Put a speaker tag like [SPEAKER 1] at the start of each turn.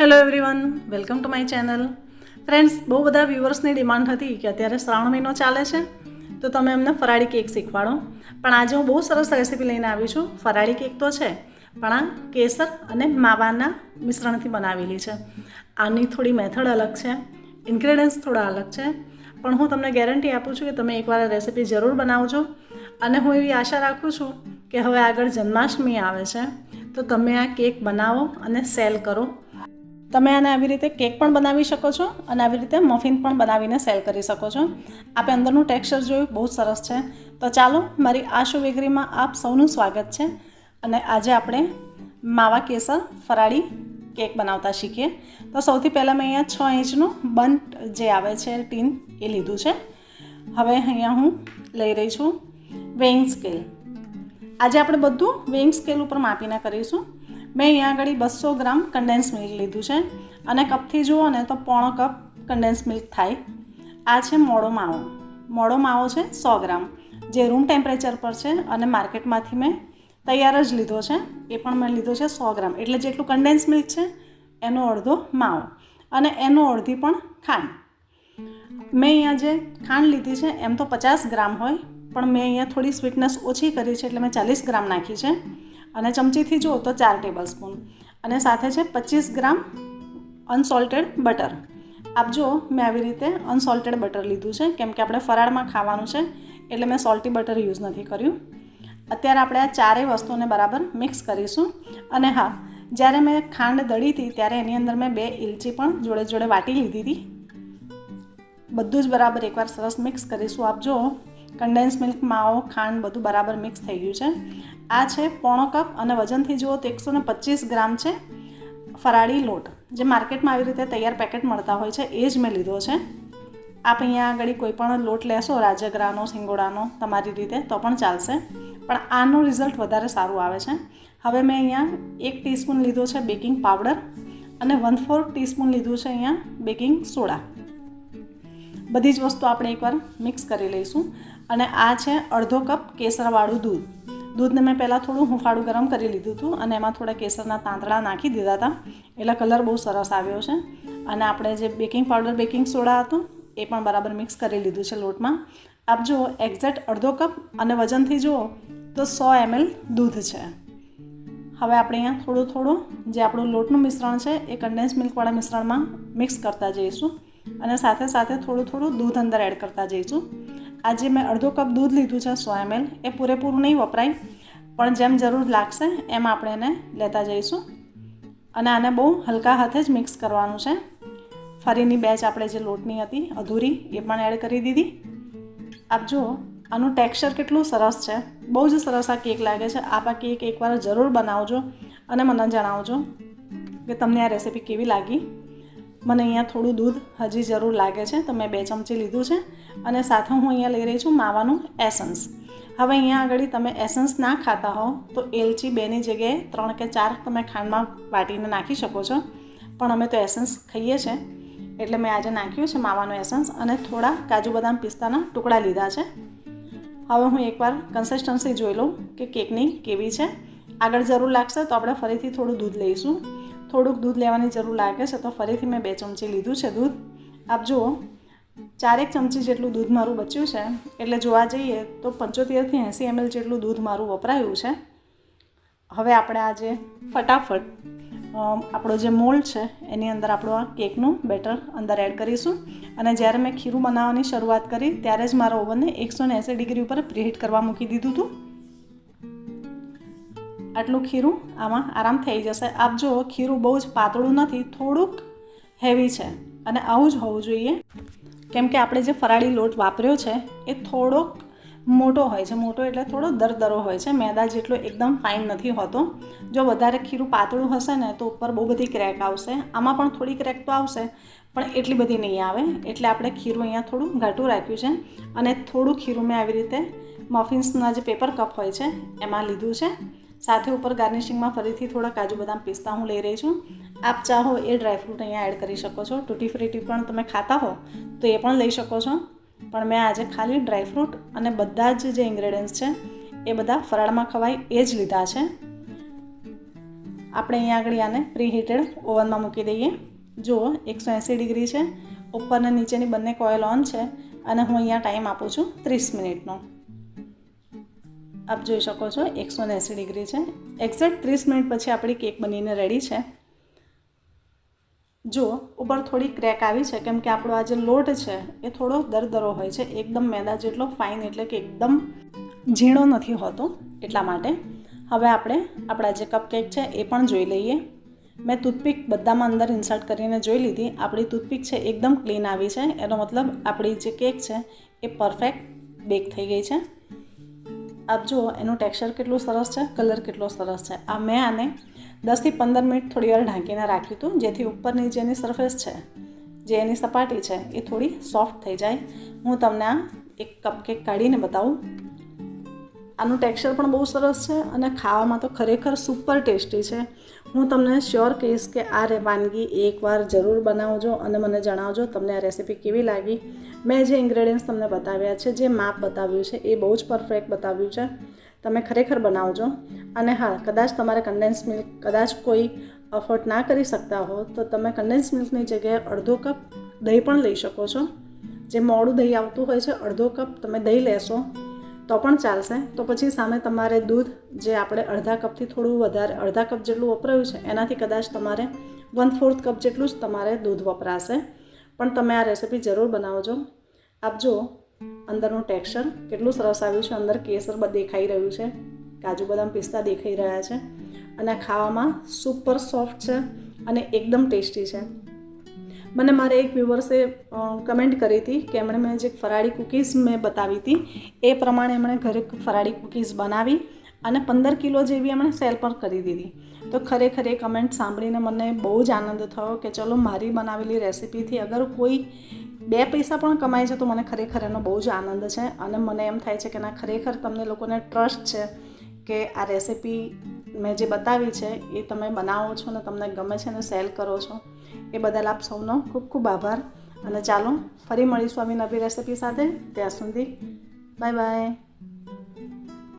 [SPEAKER 1] Hello everyone welcome to my channel friends બહુ બધા વ્યૂવર્સની demand હતી કે અત્યારે શ્રાવણ મહિનો ચાલે છે, તો તમે એમને ફરાળી કેક શીખવાડો. પણ આજે હું બહુ સરસ રેસીપી લઈને આવી છું. ફરાળી કેક તો છે, પણ આ કેસર અને માવાના મિશ્રણથી બનાવેલી છે. આની થોડી મેથડ અલગ છે ઇન્ગ્રેડિયન્ટ્સ થોડા અલગ છે, પણ હું તમને ગેરંટી આપું છું કે તમે એકવાર રેસીપી જરૂર બનાવજો. અને હું એવી આશા રાખું છું કે હવે આગળ જન્માષ્ટમી આવે છે. તો તમે આ કેક બનાવો અને સેલ કરો. તમે આને આવી રીતે કેક પણ બનાવી શકો છો અને આવી રીતે મફિન પણ બનાવીને સેલ કરી શકો છો. આપે અંદરનું ટેક્સચર જોયું, બહુ સરસ છે. તો ચાલો, મારી આ શો વેગરીમાં આપ સૌનું સ્વાગત છે. અને આજે આપણે માવા કેસર ફરાળી કેક બનાવતા શીખીએ. તો સૌથી પહેલાં મેં અહીંયા છ ઇંચનું બંટ જે આવે છે, ટીન, એ લીધું છે. હવે અહીંયા હું લઈ રહી છું વેઇંગ સ્કેલ. આજે આપણે બધું વેઇંગ સ્કેલ ઉપર માપીને કરીશું. મેં અહીંયા આગળ બસો ગ્રામ કન્ડેન્સ મિલ્ક લીધું છે. અને કપથી જુઓ ને તો પોણો કપ કન્ડેન્સ મિલ્ક થાય. આ છે મોડો માવો. મોડો માવો છે સો ગ્રામ. જે રૂમ ટેમ્પરેચર પર છે અને માર્કેટમાંથી મેં તૈયાર જ લીધો છે. એ પણ મેં લીધો છે સો ગ્રામ. એટલે જેટલું કન્ડેન્સ મિલ્ક છે, એનો અડધો માવો. અને એનો અડધી પણ ખાંડ. મેં અહીંયા જે ખાંડ લીધી છે, એમ તો પચાસ ગ્રામ હોય પણ મેં અહીંયા થોડી સ્વીટનેસ ઓછી કરી છે એટલે મેં ચાલીસ ગ્રામ નાખી છે. અને ચમચીથી જુઓ તો ચાર ટેબલ સ્પૂન અને સાથે છે પચીસ ગ્રામ અનસોલ્ટેડ બટર આપજો મેં આવી રીતે અનસોલ્ટેડ બટર લીધું છે. કેમ કે આપણે ફરાળમાં ખાવાનું છે, એટલે મેં સોલ્ટી બટર યુઝ નથી કર્યું. અત્યારે આપણે આ ચારેય વસ્તુને બરાબર મિક્સ કરીશું. અને હા, જ્યારે મેં ખાંડ દળી હતી, ત્યારે એની અંદર મેં બે ઇલચી પણ જોડે જોડે વાટી લીધી હતી. બધું જ બરાબર એકવાર સરસ મિક્સ કરીશું. આપ જુઓ કન્ડેન્સ મિલ્ક, માવો, ખાંડ બધું બરાબર મિક્સ થઈ ગયું છે. આ છે પોણો કપ અને વજનથી જુઓ તો એકસો ને પચીસ ગ્રામ છે ફરાળી લોટ. જે માર્કેટમાં આવી રીતે તૈયાર પેકેટ મળતા હોય છે, એ જ મેં લીધો છે. આપ અહીંયા આગળ કોઈ પણ લોટ લેશો, રાજગરાનો, સિંગોડાનો, તમારી રીતે, તો પણ ચાલશે. પણ આનું રિઝલ્ટ વધારે સારું આવે છે. હવે મેં અહીંયા એક ટીસ્પૂન લીધો છે બેકિંગ પાવડર અને વન ફોર ટીસ્પૂન લીધું છે અહીંયા બેકિંગ સોડા. બધી જ વસ્તુ આપણે એકવાર મિક્સ કરી લઈશું. અને આ છે અડધો કપ કેસરવાળું દૂધ. દૂધને મેં પહેલાં થોડું હુંફાળું ગરમ કરી લીધું હતું અને એમાં થોડા કેસરના તાંતળા નાખી દીધા હતા. એટલે કલર બહુ સરસ આવ્યો છે. અને આપણે જે બેકિંગ પાવડર બેકિંગ સોડા હતો, એ પણ બરાબર મિક્સ કરી લીધું છે લોટમાં. આપ જુઓ એક્ઝેક્ટ અડધો કપ અને વજનથી જુઓ તો સો એમએલ દૂધ છે. હવે આપણે અહીંયા થોડું થોડું જે આપણું લોટનું મિશ્રણ છે, એ કન્ડેન્સ મિલ્કવાળા મિશ્રણમાં મિક્સ કરતા જઈશું. અને સાથે સાથે થોડું થોડું દૂધ અંદર એડ કરતા જઈશું. આજે મેં અડધો કપ દૂધ લીધું છે સો એમએલ એ પૂરેપૂરું નહીં વપરાય, પણ જેમ જરૂર લાગશે એમ આપણે એને લેતા જઈશું. અને આને બહુ હલકા હાથે જ મિક્સ કરવાનું છે. ફરીની બેચ આપણે જે લોટની હતી, અધૂરી, એ પણ એડ કરી દીધી. આપ જુઓ, આનું ટેક્સચર કેટલું સરસ છે. બહુ જ સરસ આ કેક લાગે છે. આપ આ કેક એકવાર જરૂર બનાવજો અને મને જણાવજો કે તમને આ રેસીપી કેવી લાગી. મને અહીંયા થોડું દૂધ હજી જરૂર લાગે છે, તો મેં બે ચમચી લીધું છે અને સાથે હું અહીંયા લઈ રહી છું માવાનું એસન્સ. હવે અહીંયા આગળ તમે એસન્સ ના ખાતા હો તો એલચી બેની જગ્યાએ ત્રણ કે ચાર તમે ખાંડમાં વાટીને નાખી શકો છો. પણ અમે તો એસન્સ ખાઈએ છીએ એટલે મેં આજે નાખ્યું છે માવાનું એસન્સ અને થોડા કાજુ બદામ પિસ્તાના ટુકડા લીધા છે. હવે હું એકવાર કન્સિસ્ટન્સી જોઈ લઉં કે કેકની કેવી છે. આગળ જરૂર લાગશે તો આપણે ફરીથી થોડું દૂધ લઈશું. થોડુંક દૂધ લેવાની જરૂર લાગે છે તો ફરીથી મેં બે ચમચી લીધું છે દૂધ. આપ જુઓ, ચારેક ચમચી જેટલું દૂધ મારું બચ્યું છે. એટલે જોવા જઈએ તો પંચોતેરથી એંસી એમએલ જેટલું દૂધ મારું વપરાયું છે. હવે આપણે આજે ફટાફટ આપણો જે મોલ્ડ છે એની અંદર આપણું આ કેકનું બેટર અંદર એડ કરીશું. અને જ્યારે મેં ખીરું બનાવવાની શરૂઆત કરી ત્યારે જ મારા ઓવનને એકસો એંસી ડિગ્રી ઉપર પ્રીહીટ કરવા મૂકી દીધું હતું. આટલું ખીરું આમાં આરામ થઈ જશે. આપ જો ખીરું બહુ જ પાતળું નથી, થોડુંક હેવી છે. અને આવું જ હોવું જોઈએ. કેમ કે આપણે જે ફરાળી લોટ વાપર્યો છે, એ થોડોક મોટો હોય છે. મોટો એટલે થોડો દરદરો હોય છે. મેદા જેટલો એકદમ ફાઇન નથી હોતો. જો વધારે ખીરું પાતળું હશે ને, તો ઉપર બહુ બધી ક્રેક આવશે. આમાં પણ થોડી ક્રેક તો આવશે, પણ એટલી બધી નહીં આવે. એટલે આપણે ખીરું અહીંયા થોડું ઘાટું રાખ્યું છે. અને થોડું ખીરું મેં આવી રીતે મફિન્સના જે પેપર કપ હોય છે, એમાં લીધું છે. સાથે ઉપર ગાર્નિશિંગમાં ફરીથી થોડા કાજુ બદામ પિસ્તા હું લઈ રહી છું. આપ ચાહો એ ડ્રાયફ્રૂટ અહીંયા એડ કરી શકો છો. ટૂટી ફ્રૂટી પણ તમે ખાતા હો તો એ પણ લઈ શકો છો. પણ મેં આજે ખાલી ડ્રાયફ્રૂટ અને બધા જ જે ઇન્ગ્રેડિયન્ટ્સ છે એ બધા ફરાળમાં ખવાય એ જ લીધા છે. આપણે અહીંયા આગળ આને પ્રીહીટેડ ઓવનમાં મૂકી દઈએ. જુઓ, એકસો એંસી ડિગ્રી છે. ઉપર અને નીચેની બંને કોઇલ ઓન છે અને હું અહીંયા ટાઈમ આપું છું ત્રીસ મિનિટનો. આપ જોઈ શકો છો, એકસો એંસી ડિગ્રી છે. એક્ઝેક્ટ ત્રીસ મિનિટ પછી આપણી કેક બનીને રેડી છે. જો, ઉપર થોડી ક્રેક આવી છે, કેમ કે આપણો આ જે લોટ છે, એ થોડો દરદરો હોય છે, એકદમ મેદા જેટલો ફાઇન એટલે કે એકદમ ઝીણો નથી હોતો એટલા માટે. હવે આપણે આપણા જે કપકેક છે, એ પણ જોઈ લઈએ. મેં ટૂથપીક બધામાં અંદર ઇન્સર્ટ કરીને જોઈ લીધી. આપણી ટૂથપીક છે, એકદમ ક્લીન આવી છે. એનો મતલબ આપણી જે કેક છે, એ પરફેક્ટ બેક થઈ ગઈ છે. આપ જુઓ, એનું ટેક્સચર કેટલું સરસ છે કલર કેટલો સરસ છે. આ મેં આને દસથી પંદર મિનિટ થોડી વાર ઢાંકીને રાખ્યું હતું, જેથી ઉપરની જેની સરફેસ છે, જે એની સપાટી છે, એ થોડી સોફ્ટ થઈ જાય. હું તમને આ એક કપકેક કાઢીને બતાવું. આનું ટેક્સચર પણ બહુ સરસ છે અને ખાવામાં તો ખરેખર સુપર ટેસ્ટી છે. હું તમને શ્યોર કહીશ કે આ વાનગી એકવાર જરૂર બનાવજો અને મને જણાવજો તમને આ રેસીપી કેવી લાગી. મેં જે ઇન્ગ્રેડિયન્ટ્સ તમને બતાવ્યા છે, જે માપ બતાવ્યું છે, એ બહુ જ પરફેક્ટ બતાવ્યું છે. તમે ખરેખર બનાવજો. અને હા, કદાચ તમારે કન્ડેન્સ મિલ્ક કદાચ કોઈ અફોર્ડ ના કરી શકતા હો, તો તમે કન્ડેન્સ મિલ્કની જગ્યાએ અડધો કપ દહીં પણ લઈ શકો છો. જે મોડું દહીં આવતું હોય છે, અડધો કપ તમે દહીં લેશો. તો પણ ચાલશે. તો પછી સામે તમારે દૂધ જે આપણે અડધા કપથી થોડું વધારે, અડધા કપ જેટલું વપરાયું છે, એનાથી કદાચ તમારે વન ફોર્થ કપ જેટલું જ તમારે દૂધ વપરાશે. પણ તમે આ રેસીપી જરૂર બનાવજો. આપજો અંદરનું ટેક્સચર કેટલું સરસ આવ્યું છે, અંદર કેસર દેખાઈ રહ્યું છે, કાજુ બદામ પિસ્તા દેખાઈ રહ્યા છે, અને ખાવામાં સુપર સોફ્ટ છે અને એકદમ ટેસ્ટી છે. મને મારે એક વ્યુવર્સે કમેન્ટ કરી હતી કે એમણે મેં જે ફરાળી કૂકીઝ મેં બતાવી હતી, એ પ્રમાણે એમણે ઘરે ફરાળી કૂકીઝ બનાવી અને પંદર કિલો જેવી એમણે સેલ પર કરી દીધી. તો ખરેખર એ કમેન્ટ સાંભળીને મને બહુ જ આનંદ થયો કે ચલો મારી બનાવેલી રેસીપીથી અગર કોઈ બે પૈસા પણ કમાય છે તો મને ખરેખર એનો બહુ જ આનંદ છે અને મને એમ થાય છે કે ના ખરેખર તમને લોકોને ટ્રસ્ટ છે કે આ રેસીપી મેં જે બતાવી છે, એ તમે બનાવો છો ને તમને ગમે છે ને સેલ કરો છો, એ બદલ આપ સૌનો ખૂબ ખૂબ આભાર. અને ચાલો, ફરી મળીશું આવી નવી રેસીપી સાથે. ત્યાં સુધી, બાય બાય.